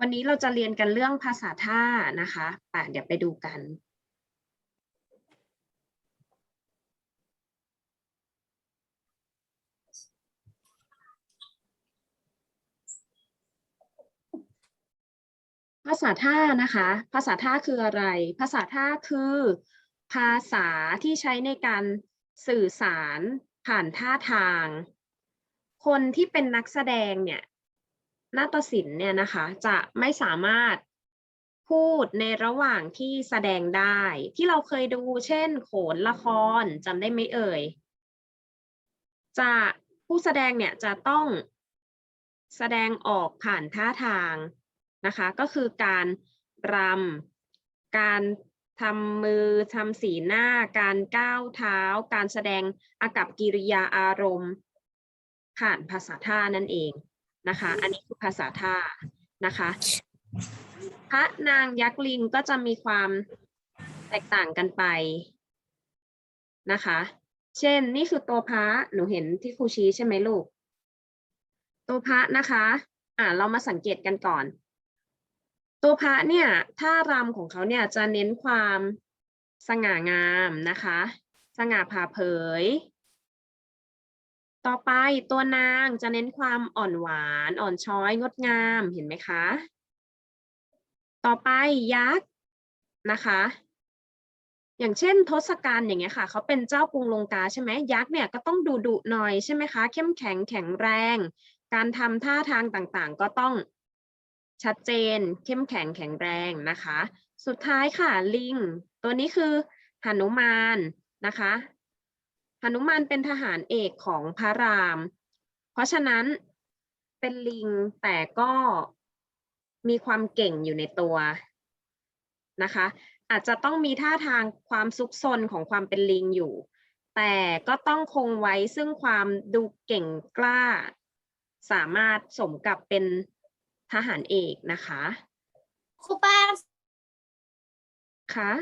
วันนี้เราจะเรียนกันเรื่องภาษาท่านะคะป่ะเดี๋ยวไปดูกัน ภาษาท่านะคะ ภาษาท่าคืออะไร ภาษาท่าคือ ภาษาที่ใช้ในการสื่อสารผ่านท่าทาง คนที่เป็นนักแสดงเนี่ย นาฏศิลป์เนี่ยนะคะจะไม่สามารถพูดในระหว่างที่แสดงได้ ที่เราเคยดูเช่น โขนละครจำได้ไหมเอ่ย จะผู้แสดงเนี่ยจะต้องแสดงออกผ่านท่าทางนะคะ ก็คือการรำการทำมือทำสีหน้า การก้าวเท้า การแสดงอากับกิริยาอารมณ์ ผ่านภาษาท่านั่นเอง นะคะ อันนี้คือภาษาท่านะคะพระนางยักษ์ลิงก็จะมีความแตกต่างกันไปนะคะ เช่นนี่คือตัวพระหนูเห็นที่ครูชี้ใช่ไหมลูก ตัวพระนะคะ อ่าเรามาสังเกตกันก่อน ตัวพระเนี่ยท่ารำของเขาเนี่ยจะเน้นความสง่างามนะคะ สง่าผ่าเผย ต่อไปตัวนางจะเน้นความอ่อนหวาน อ่อนช้อย งดงามเห็นไหมคะ ต่อไปยักษ์นะคะ อย่างเช่นทศกัณฐ์อย่างเงี้ยค่ะเขาเป็นเจ้ากรุงลงกาใช่ไหมยักษ์เนี่ยก็ต้องดุดุหน่อยใช่ไหมคะ เข้มแข็งแข็งแรง การทำท่าทางต่างๆ ก็ต้องชัดเจน เข้มแข็งแข็งแรงนะคะ สุดท้ายค่ะลิง ตัวนี้คือหนุมานนะคะ นุมานเป็นทหารเอกของพระราม เพราะฉะนั้นเป็นลิงแต่ก็มีความเก่งอยู่ในตัวนะคะ อาจจะต้องมีท่าทางความซุกซนของความเป็นลิงอยู่ แต่ก็ต้องคงไว้ซึ่งความดูเก่งกล้า สามารถสมกับเป็นทหารเอกนะคะครูปางค่ะ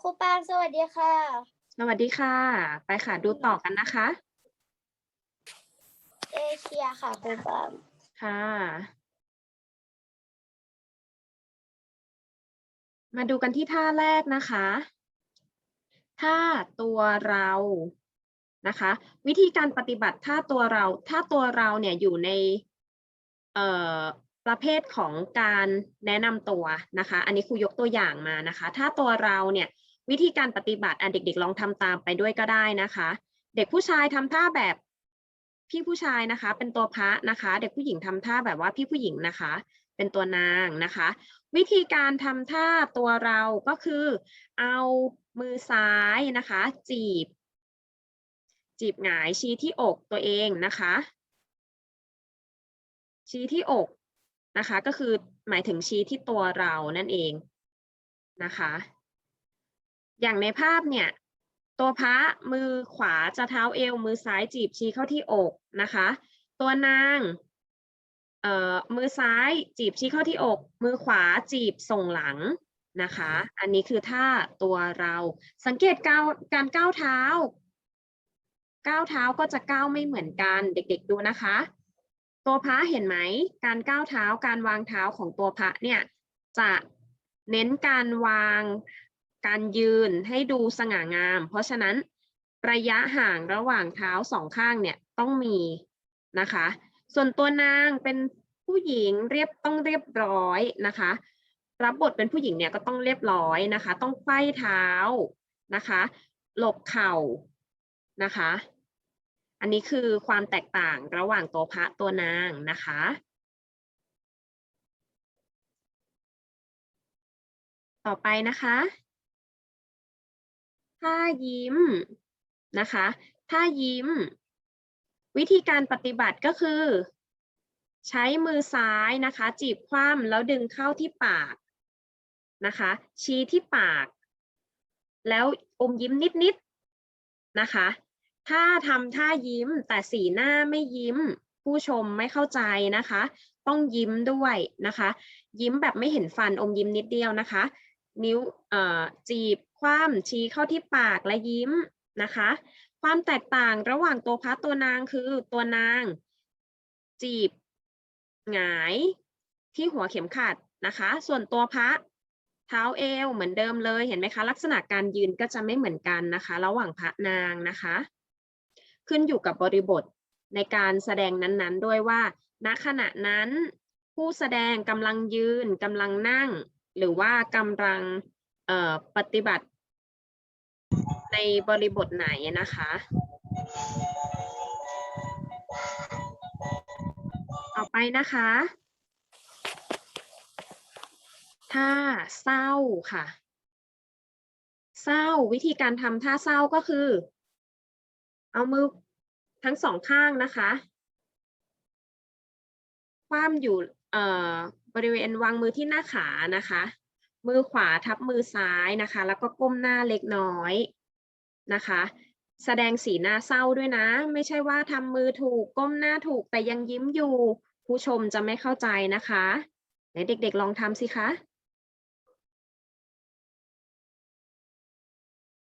ครูปางสวัสดีค่ะ สวัสดีค่ะ ไปค่ะดูต่อกันนะคะ เอเชียค่ะครูปางค่ะ มาดูกันที่ท่าแรกนะคะ ท่าตัวเรานะคะ วิธีการปฏิบัติท่าตัวเราท่าตัวเราเนี่ยอยู่ในเอ่อประเภทของการแนะนำตัวนะคะ อันนี้ครูยกตัวอย่างมานะคะ ถ้าตัวเราเนี่ย วิธีการปฏิบัติอะเด็กๆ ลองทำตามไปด้วยก็ได้นะคะ เด็กผู้ชายทำท่าแบบพี่ผู้ชายนะคะ เป็นตัวพระนะคะ เด็กผู้หญิงทำท่าแบบว่าพี่ผู้หญิงนะคะ เป็นตัวนางนะคะ วิธีการทำท่าตัวเราก็คือ เอามือซ้ายนะคะ จีบ จีบหงายชี้ที่อกตัวเองนะคะ ชี้ที่อกนะคะ ก็คือหมายถึงชี้ที่ตัวเรานั่นเองนะคะ อย่างในภาพเนี่ย ตัวพระมือขวาจะเท้าเอว มือซ้ายจีบชี้เข้าที่อกนะคะ ตัวนางเอ่อมือซ้ายจีบชี้เข้าที่อก มือขวาจีบส่งหลังนะคะ อันนี้คือท่าตัวเราสังเกตก้าวการก้าวเท้า ก้าวเท้าก็จะก้าวไม่เหมือนกันเด็กๆดูนะคะ ตัวพระเห็นไหมการก้าวเท้าการวางเท้าของตัวพระเนี่ยจะเน้นการวาง การยืนให้ดูสง่างาม เพราะฉะนั้นระยะห่างระหว่างเท้าสองข้างเนี่ยต้องมีนะคะ ส่วนตัวนางเป็นผู้หญิงเรียบต้องเรียบร้อยนะคะ รับบทเป็นผู้หญิงเนี่ยก็ต้องเรียบร้อยนะคะ ต้องไขว้เท้านะคะหลบเข่านะคะ อันนี้คือความแตกต่างระหว่างตัวพระตัวนางนะคะต่อไปนะคะ ถ้ายิ้มนะคะถ้ายิ้ม วิธีการปฏิบัติก็คือ ใช้มือซ้ายนะคะ จีบคว่ำแล้วดึงเข้าที่ปากนะคะ ชี้ที่ปาก แล้วอมยิ้มนิดๆนะคะ ถ้าทำท่ายิ้มแต่สีหน้าไม่ยิ้ม ผู้ชมไม่เข้าใจนะคะ ต้องยิ้มด้วยนะคะ ยิ้มแบบไม่เห็นฟันอมยิ้มนิดเดียวนะคะ นิ้วจีบ คว่ำชี้เข้าที่ปากและยิ้มนะคะ ความแตกต่างระหว่างตัวพระตัวนางคือตัวนาง จีบหงายที่หัวเข็มขัดนะคะ ส่วนตัวพระเท้าเอวเหมือนเดิมเลยเห็นไหมคะ ลักษณะการยืนก็จะไม่เหมือนกันนะคะ ระหว่างพระนางนะคะ ขึ้นอยู่กับบริบทในการแสดงนั้นๆ ด้วยว่า ณขณะนั้นผู้แสดงกำลังยืนกำลังนั่ง หรือว่ากำลังปฏิบัติในบริบทไหนนะคะ ต่อไปนะคะ ท่าเศร้าค่ะ เศร้าวิธีการทำท่าเศร้าก็คือ เอามือทั้งสองข้างนะคะ คว่ำอยู่ เอ่อ บริเวณวางมือที่หน้าขานะคะ มือขวาทับมือซ้ายนะคะ แล้วก็ก้มหน้าเล็กน้อยนะคะ แสดงสีหน้าเศร้าด้วยนะ ไม่ใช่ว่าทำมือถูกก้มหน้าถูกแต่ยังยิ้มอยู่ ผู้ชมจะไม่เข้าใจนะคะไหนเด็กๆลองทำสิคะ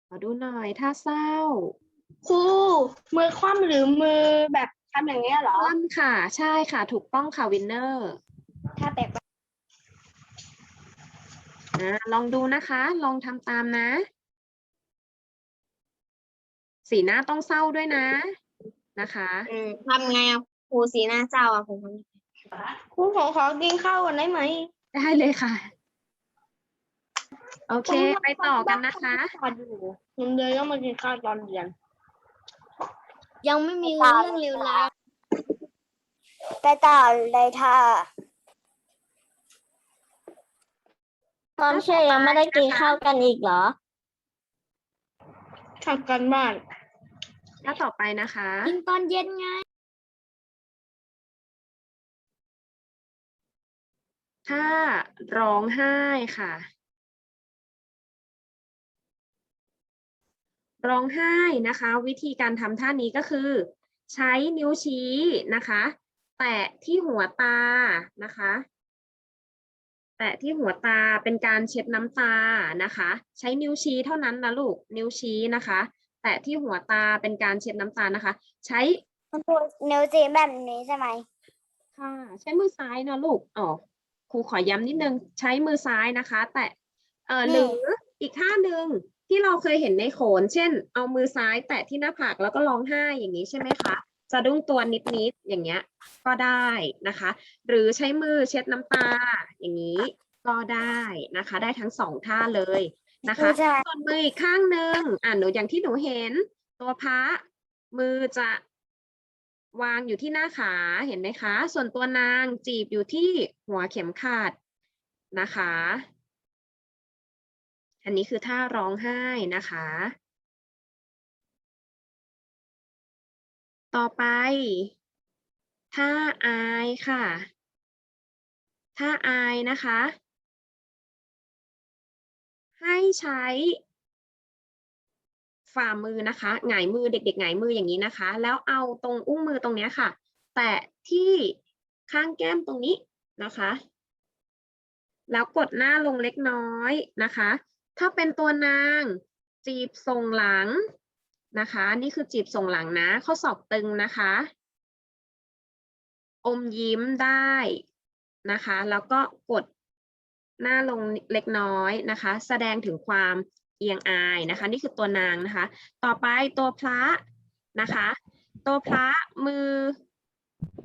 ขอดูหน่อยท่าเศร้าครูมือคว่ำหรือมือแบบทำอย่างเงี้ยเหรอคว่ำค่ะ ใช่ค่ะ ถูกต้องค่ะวินเนอร์ ถ้าแตกอ่าลองดูนะคะ ลองทำตามนะ สีหน้าต้องเศร้าด้วยนะ นะคะอืมทำไงอะครูสีหน้าเศร้าอะผมครูผมขอกินข้าวก่อนได้ไหมได้เลยค่ะ โอเค ไปต่อกันนะคะตอนอยู่เงินเดือนก็มากินข้าวตอนเรียนยังไม่มีเรื่องเลวร้ายไปต่อเลยค่ะ ตอนเช้ายังไม่ได้กินข้าวกันอีกเหรอ ทำกันบ้านถ้าต่อไปนะคะ กินตอนเย็นไง ถ้าร้องไห้ค่ะ ร้องไห้นะคะ วิธีการทำท่านี้ก็คือ ใช้นิ้วชี้นะคะ แตะที่หัวตานะคะ แตะที่หัวตาเป็นการเช็ดน้ำตานะคะ ใช้นิ้วชี้เท่านั้นนะลูกนิ้วชี้นะคะ แตะที่หัวตาเป็นการเช็ดน้ำตานะคะ ใช้คุณนิ้วจีแบบนี้ใช่ไหมค่ะ ใช้มือซ้ายนะลูกอ๋อครูขอย้ำนิดนึงใช้มือซ้ายนะคะ แต่เออหรืออีกท่าหนึ่งที่เราเคยเห็นในโขน เช่น เอามือซ้ายแตะที่หน้าผากแล้วก็ร้องไห้อย่างนี้ใช่ไหมคะะดุ้งตัวนิดๆอย่างเงี้ยก็ได้นะคะ หรือใช้มือเช็ดน้ำตาอย่างนี้ก็ได้นะคะ ได้ทั้งสองท่าเลยนะคะใช่ส่วนมืออีกข้างหนึ่งอ่าหนูอย่างที่หนูเห็น ตัวพระมือจะวางอยู่ที่หน้าขาเห็นไหมคะ ส่วนตัวนางจีบอยู่ที่หัวเข็มขัดนะคะ อันนี้คือท่าร้องไห้นะคะ ต่อไป ท่าอายค่ะ ท่าอายนะคะ ให้ใช้ ฝ่ามือนะคะ หงายมือเด็กๆหงายมืออย่างนี้นะคะ แล้วเอาตรงอุ้งมือตรงนี้ค่ะ แตะที่ข้างแก้มตรงนี้นะคะ แล้วกดหน้าลงเล็กน้อยนะคะ ถ้าเป็นตัวนางจีบส่งหลัง นะคะ นี่คือจีบส่งหลังนะ ข้อศอกตึงนะคะ อมยิ้มได้นะคะ แล้วก็กดหน้าลงเล็กน้อยนะคะ แสดงถึงความเอียงอายนะคะ นี่คือตัวนางนะคะ ต่อไปตัวพระนะคะ ตัวพระมือ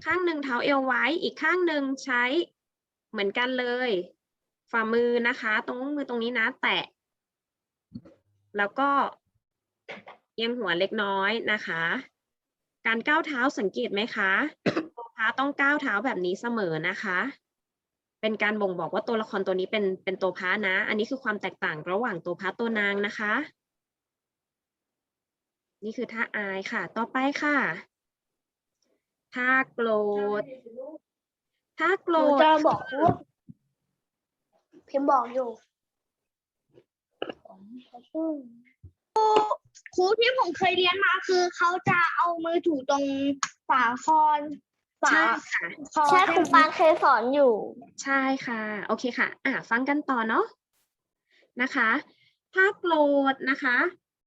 ข้างหนึ่งเท้าเอวไว้อีกข้างหนึ่งใช้เหมือนกันเลย ฝ่ามือนะคะ ตรงมือตรงนี้นะ แตะ แล้วก็ อียงหัวเล็กน้อยนะคะ การก้าวเท้าสังเกตไหมคะตัวพระต้องก้าวเท้าแบบนี้เสมอนะคะ เป็นการบ่งบอกว่าตัวละครตัวนี้เป็นเป็นตัวพระนะ อันนี้คือความแตกต่างระหว่างตัวพระตัวนางนะคะ นี่คือท่าอายค่ะ ต่อไปค่ะท่าโกรธท่าโกรธจะบอกว่าพิมบอกอยู่ ครูที่ผมเคยเรียนมาคือเขาจะเอามือถูตรงฝาคอนฝาใช่ค่ะ คอใช่คุณปานเคยสอนอยู่ ใช่ค่ะ โอเคค่ะ อะฟังกันต่อเนาะนะคะ ถ้าโกรธนะคะ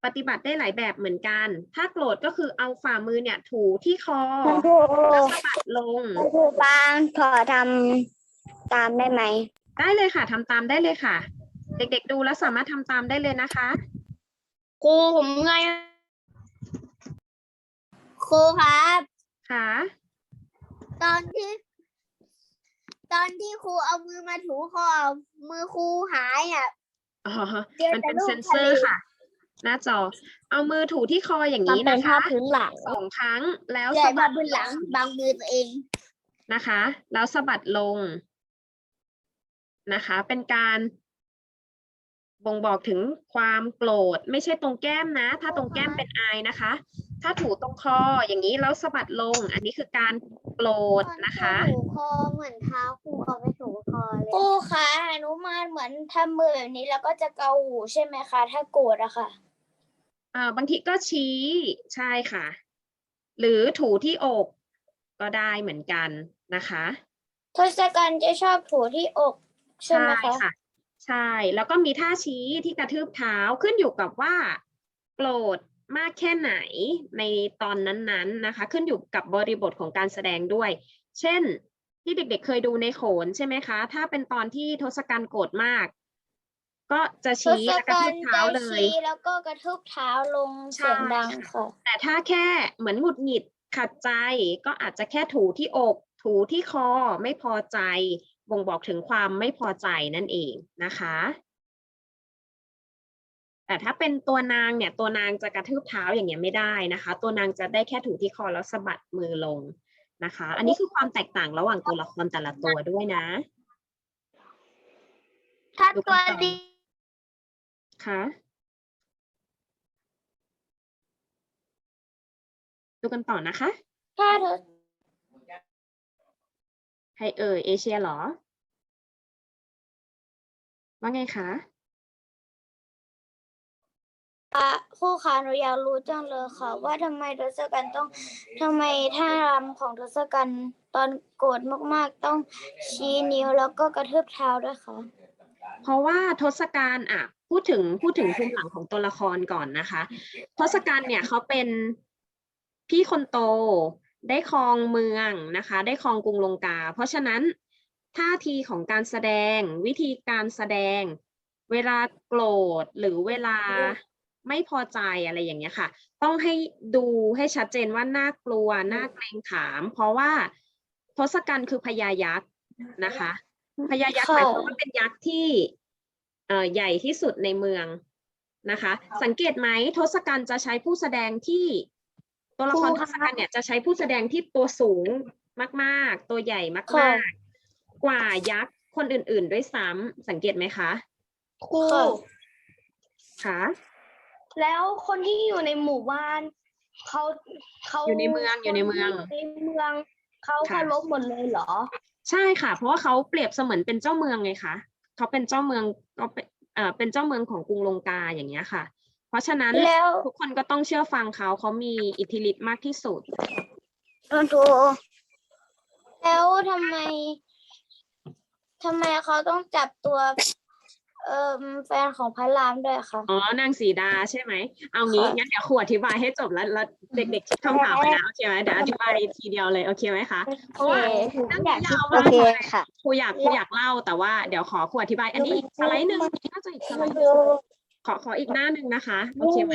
ปฏิบัติได้หลายแบบเหมือนกัน ถ้าโกรธก็คือเอาฝ่ามือเนี่ย ถูที่คอคุณครูแล้วสะบัดลง คุณครูปานขอทตามได้ไหมได้เลยค่ะทำตามได้เลยค่ะ เด็กๆดูแล้วสามารถทำตามได้เลยนะคะ ครูผมไงครูครับ ค่ะตอนที่ ตอนที่ครูเอามือมาถูคอมือครูหายอะ อ๋อเดี๋ยวมันเป็นจะรูปเซนเซอร์ทะเลค่ะ หน้าจอ เอามือถูที่คออย่างนี้นะคะหลังสองครั้งแล้วใหญ่สะบัมาดบนหลังบางมือตัวเอง นะคะ แล้วสะบัดลงนะคะ เป็นการ บ่งบอกถึงความโกรธไม่ใช่ตรงแก้มนะ ถ้าตรงแก้มเป็นไอนะคะ ถ้าถูตรงคออย่างนี้แล้วสะบัดลง อันนี้คือการโกรธนะคะถูคอเหมือนเท้าครูเอาไปถูคอเลยครูคะอนุมานเหมือนทำมือแบบนี้แล้วก็จะเกาหูใช่ไหมคะ ถ้าโกรธอะค่ะอ่าบางทีก็ชี้ใช่ค่ะ หรือถูที่อกก็ได้เหมือนกันนะคะทศกัณฐ์จะชอบถูที่อกใช่ไหมคะค่ะ ใช่ แล้วก็มีท่าชี้ที่กระทืบเท้าขึ้นอยู่กับว่าโกรธมากแค่ไหนในตอนนั้นๆนะคะ ขึ้นอยู่กับบริบทของการแสดงด้วย เช่นที่เด็กๆเคยดูในโขนใช่ไหมคะ ถ้าเป็นตอนที่ทศกัณฐ์โกรธมาก ก็จะทชี้ศและกระกัทืณบฐ์เท้าจะเลยชี้แล้วก็กระทืบเท้าลงเสียงดังค่ะแต่ถ้าแค่เหมือนหงุดหงิดขัดใจ ก็อาจจะแค่ถูที่อก ถูที่คอไม่พอใจ บ่งบอกถึงความไม่พอใจนั่นเองนะคะ แต่ถ้าเป็นตัวนางเนี่ย ตัวนางจะกระทืบเท้าอย่างเงี้ยไม่ได้นะคะ ตัวนางจะได้แค่ถูที่คอแล้วสะบัดมือลงนะคะ อันนี้คือความแตกต่างระหว่างตัวละครแต่ละตัวด้วยนะ ถ้าดูตัวกันต่อดีค่ะดูกันต่อนะคะ ถ้าทศ ใครเอ่ยเอเชียเหรอ ว่าไงคะอะครูคะหนูอยากรู้จังเลยค่ะ ว่าทำไมทศกัณฐ์ต้องทำไมท่ารำของทศกัณฐ์ตอนโกรธมากๆ ต้องชี้นิ้วแล้วก็กระทืบเท้าด้วยค่ะเพราะว่าทศกัณฐ์อะพูดถึงพูดถึงภูมิหลังของตัวละครก่อนนะคะ ทศกัณฐ์เนี่ยเขาเป็นพี่คนโต ได้ครองเมืองนะคะ ได้ครองกรุงลงกา เพราะฉะนั้นท่าทีของการแสดงวิธีการแสดง เวลาโกรธหรือเวลาไม่พอใจอะไรอย่างเงี้ยค่ะ ต้องให้ดูให้ชัดเจนว่าน่ากลัวน่าเกรงขาม เพราะว่าทศกัณฐ์คือพญายักษ์นะคะพญายักษ์หมายความว่าเป็นยักษ์ที่เอ่อใหญ่ที่สุดในเมืองนะคะ สังเกตไหมทศกัณฐ์จะใช้ผู้แสดงที่ ตัวละครทศกัณฐ์เนี่ยจะใช้ผู้แสดงที่ตัวสูงมาก ๆ ตัวใหญ่มาก ๆ กว่ายักษ์คนอื่น ๆ ด้วยซ้ำสังเกตไหมคะครูค่ะค่ะแล้วคนที่อยู่ในหมู่บ้านเขาเขาอยู่ในเมืองอยู่ในเมืองในเมืองเขาค่ะเคารพหมดเลยเหรอ ใช่ค่ะ เพราะว่าเขาเปรียบเสมือนเป็นเจ้าเมืองไงคะเขาเป็นเจ้าเมืองก็เป็นเอ่อเป็นเจ้าเมืองของกรุงลงกาอย่างเงี้ยค่ะ เพราะฉะนั้นแล้วทุกคนก็ต้องเชื่อฟังเขาเขามีอิทธิฤทธิ์มากที่สุดโดนถูแล้วทำไมทำไมเขาต้องจับตัวเอ่อแฟนของพระรามด้วยคะอ๋อนางสีดาใช่ไหม เอางี้ค่ะงั้นเดี๋ยวครูอธิบายให้จบแล้วแล้วเด็กๆคิดคำถามไปนะโอเคไหมเดี๋ยวอธิบายทีเดียวเลยโอเคไหมคะเพราะว่าเรื่องนี้ยาวโอมากเคเลยค่ะครูอยากครูอยากเล่าแต่ว่าเดี๋ยวขอครูอธิบายอันนี้อีกสไลด์หนึ่งน่าจะอีกสไลด์หนึ่ง ขอขออีกหน้าหนึ่งนะคะ โอเคไหม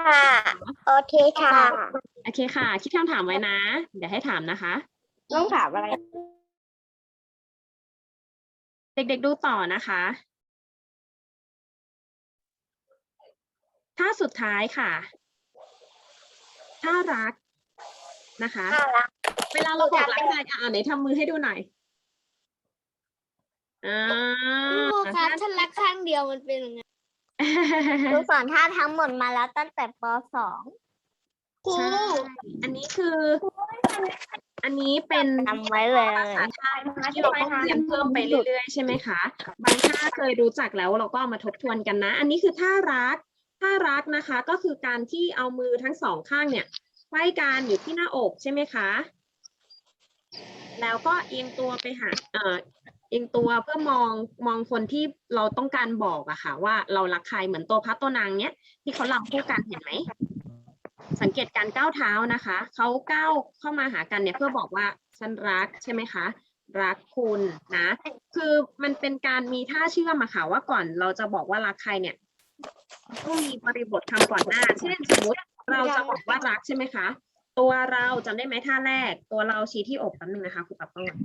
ค่ะโอเคค่ะ โอเคค่ะ คิดคำถามไว้นะ เดี๋ยวให้ถามนะคะ ต้องถามอะไร เด็กๆดูต่อนะคะท่าสุดท้ายค่ะท่ารักนะคะ เวลาเราบอกรักใครอะอ่านไหนทำมือให้ดูหน่อยอ่าครูคะถ้ารักข้างเดียวมันเป็นยังไง ครูสอนท่าทั้งหมดมาแล้วตั้งแต่ปสองใช่ อันนี้คือ อันนี้เป็นจำไว้เลย ภาษาไทยที่เราต้องเรียนเพิ่มไปเรื่อยๆใช่ไหมคะ บางท่าเคยรู้จักแล้วเราก็เอามาทบทวนกันนะ อันนี้คือท่ารักท่ารักนะคะก็คือการที่เอามือทั้งสองข้างเนี่ยไขว้กันอยู่ที่หน้าอกใช่ไหมคะ แล้วก็เอียงตัวไปหาเอ่อเอียงตัวเพื่อมองมองคนที่เราต้องการบอกอะค่ะ ว่าเรารักใครเหมือนตัวพระตัวนางเนี้ยที่เขาลำคู่กันเห็นไหมสังเกตการก้าวเท้านะคะเขาก้าวเข้ามาหากันเนี่ยเพื่อบอกว่าฉันรักใช่ไหมคะ รักคุณนะ คือมันเป็นการมีท่าเชื่อมอะค่ะว่าก่อนเราจะบอกว่ารักใครเนี่ยต้องมีบริบทคำก่อนหน้า เช่นสมมติเราจะบอกว่ารักใช่ไหมคะ ตัวเราจำได้ไหมท่าแรก ตัวเราชี้ที่อกแป๊บนึงนะคะครูปรับต้องก่อน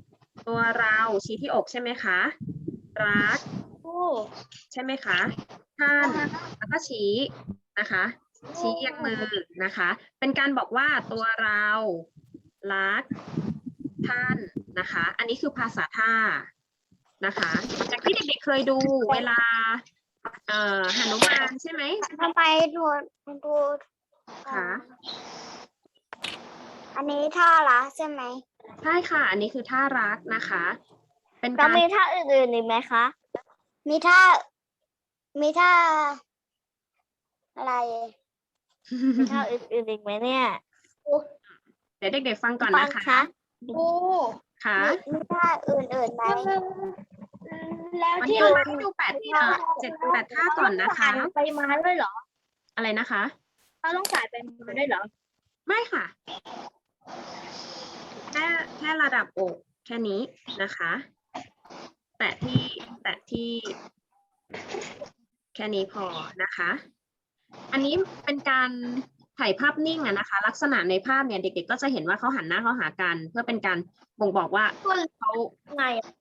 ตัวเราชี้ที่อกใช่ไหมคะ รักโอ้ใช่ไหมคะ ท่านแล้วก็ชี้นะคะ ชี้เอียงมือนะคะ เป็นการบอกว่าตัวเรารักท่านนะคะ อันนี้คือภาษาท่านะคะจากที่เด็กๆเคยดูเวลา เอ่อหนุมานใช่ไหมทำไมดูดูค่ะ อันนี้ท่าละใช่ไหมใช่ค่ะ อันนี้คือท่ารักนะคะ เป็นแล้วการมีท่าอื่นๆอีกไหมคะมีท่า มีท่า อะไร มีท่าอื่นๆอีกไหมเนี่ยเดี๋ยวเด็กๆฟังก่อนฟันะงคะคะโอ้ค่ะมีมีท่าอื่นๆไหมแล้ววันที่นี้เราเราให้ดูแปดเอ่อเจ็ดแปดท่าก่อนนะคะ ไปมาด้วยเหรออะไรนะคะ เราต้องสายไปมาด้วยเหรอ ไม่ค่ะ แค่แค่ระดับอกแค่นี้นะคะ แตะที่แตะที่ แค่นี้พอนะคะ อันนี้เป็นการถ่ายภาพนิ่งอะนะคะ ลักษณะในภาพเนี่ยเด็ก ๆ ก็จะเห็นว่าเขาหันหน้าเข้าหากัน เพื่อเป็นการบ่งบอกว่าเขาไงอะ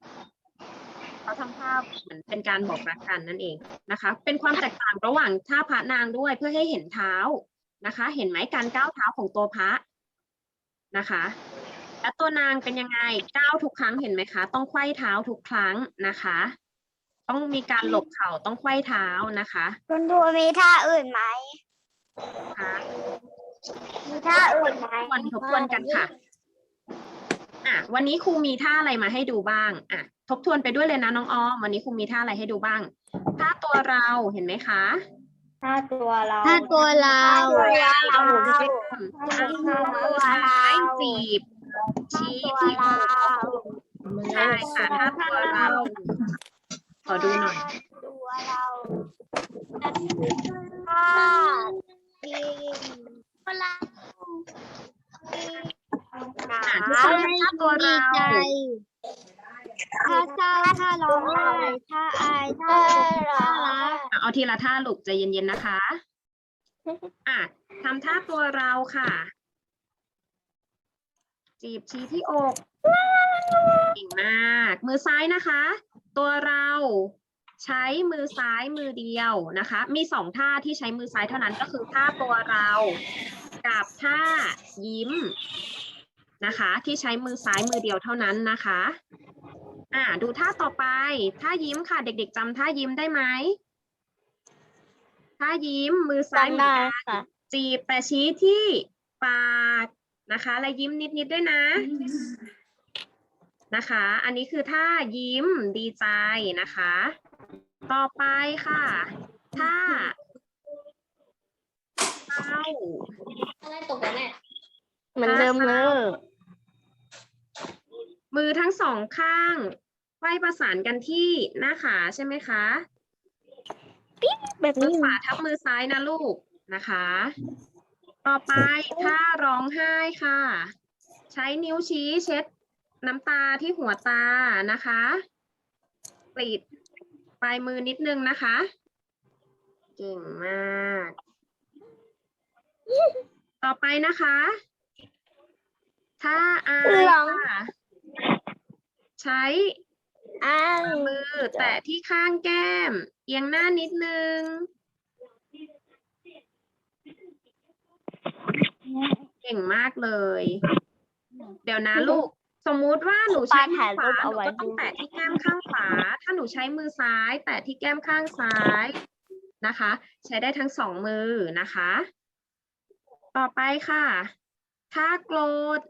เขาทำภาพเหมือนเป็นการบอกรักกันนั่นเองนะคะ เป็นความแตกต่างระหว่างท่าพระนางด้วยเพื่อให้เห็นเท้านะคะ เห็นไหมการก้าวเท้าของตัวพระ นะคะ และตัวนางเป็นยังไงก้าวทุกครั้งเห็นไหมคะ ต้องไขว้เท้าทุกครั้งนะคะ ต้องมีการหลบเข่าต้องไขว้เท้านะคะคุณดูมีท่าอื่นไหมนะคะมีท่าอื่นไหมทบทวนทบทวนกันค่ะอะ วันนี้ครูมีท่าอะไรมาให้ดูบ้างอะทบทวนไปด้วยเลยนะน้องออมวันนี้ครูมีท่าอะไรให้ดูบ้างท่าตัวเราเห็นไหมคะ ถ้าตัวเราท่าตัวเราท่าตัวเราท่าตัวเราซ้ายจีบ ชี้ที่อกใช่ค่ะท่าตัวเรา ขอดูหน่อย ตัวเราท่าดีตัวเราอะทุกคนท่าตัวเรา ถ้าเศร้าถ้าร้องไห้ถ้าอายถ้าถ้ารักอะเอาทีละท่าลูกใจเย็นๆนะคะ อะทำท่าตัวเราค่ะ จีบชี้ที่อกเก่งมาก มือซ้ายนะคะ ตัวเราใช้มือซ้ายมือเดียวนะคะ มีสองท่าที่ใช้มือซ้ายเท่านั้นก็คือท่าตัวเรากับท่ายิ้มนะคะ ที่ใช้มือซ้ายมือเดียวเท่านั้นนะคะ อ่า ดูท่าต่อไป ท่ายิ้มค่ะ เด็ก ๆจำท่ายิ้มได้ไหมท่ายิ้มมือซ้ายเหมือนจำได้กันค่ะจีบแต่ชี้ที่ปากนะคะ และยิ้มนิดๆด้วยนะนะคะ อันนี้คือท่ายิ้มดีใจนะคะ ต่อไปค่ะท่าเศร้าอะไรตกแล้วแม่เหมือนเดิมเลย มือทั้งสองข้างไขว้ประสานกันที่หน้าขาใช่ไหมคะแบบมืนี้อขวาทับมือซ้ายนะลูกนะคะ ต่อไปถ้าร้องไห้ค่ะ ใช้นิ้วชี้เช็ดน้ำตาที่หัวตานะคะกรีดปลายมือนิดนึงนะคะ เก่งมาก ต่อไปนะคะ ถ้าอายค่ะ ใช้อ้างมือแตะที่ข้างแก้ม เอียงหน้านิดนึง เก่งมากเลย เดี๋ยวนะลูก สมมุติว่าหนูใช้มือขวาหนูก็ต้องแตะที่แก้มข้างขวา ถ้าหนูใช้มือซ้าย แตะที่แก้มข้างซ้ายนะคะ ใช้ได้ทั้งสองมือนะคะ ต่อไปค่ะ ถ้าโกรธ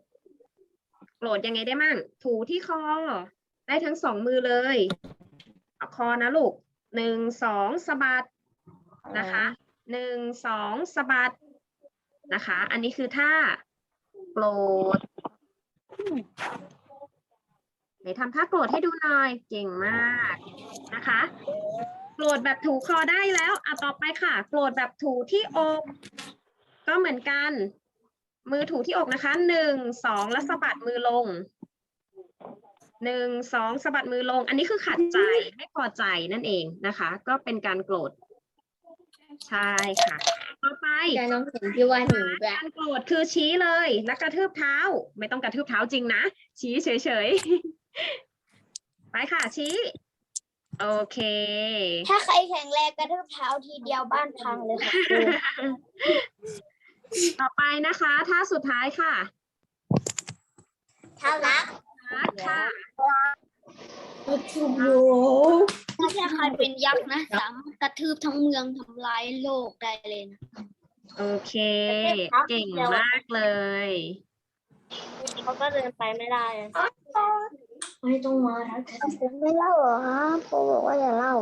โกรธยังไงได้มั่ง ถูที่คอ ได้ทั้งสองมือเลยเอาคอนะลูกหนึ่งสองสะบัดนะคะหนึ่งสองสะบัดนะคะ อันนี้คือท่าโกรธไหนทำท่าโกรธให้ดูหน่อย เก่งมากนะคะ โกรธแบบถูคอได้แล้วอะต่อไปค่ะ โกรธแบบถูที่อกก็เหมือนกัน มือถูที่อกนะคะหนึ่งสองแล้วสะบัดมือลงหนึ่งสองสะบัดมือลง อันนี้คือขัดใจไม่พอใจนั่นเองนะคะ ก็เป็นการโกรธใช่ค่ะ ต่อไปแต่น้องเห็นที่ว่าหนูด้วยการโกรธคือชี้เลย แล้วกระทืบเท้า ไม่ต้องกระทืบเท้าจริงนะ ชี้เฉยๆ ไปค่ะชี้ โอเค ถ้าใครแข็งแรงกระทืบเท้าทีเดียวบ้านพังเลยค่ะครู ต่อไปนะคะท่าสุดท้ายค่ะเท้ารักรักค่ะถ้าแค่ใครเป็นยักษ์นะ สามารถกระทืบทั้งเมืองทำลายโลกได้เลยนะ โอเค เก่งมากเลย เขาก็เดินไปไม่ได้ไม่ต้องมาแล้วไม่เล่าเหรอฮะครูบอกว่าอย่าเล่า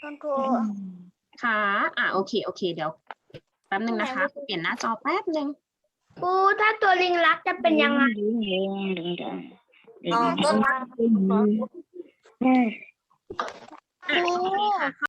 คุณครูค่ะ อะ โอเค โอเค เดี๋ยว แป๊บหนึ่งนะคะ เปลี่ยนหน้าจอแป๊บหนึ่งกูถ้าตัวลิงรักจะเป็นยังไงอ๋อต้นรักครู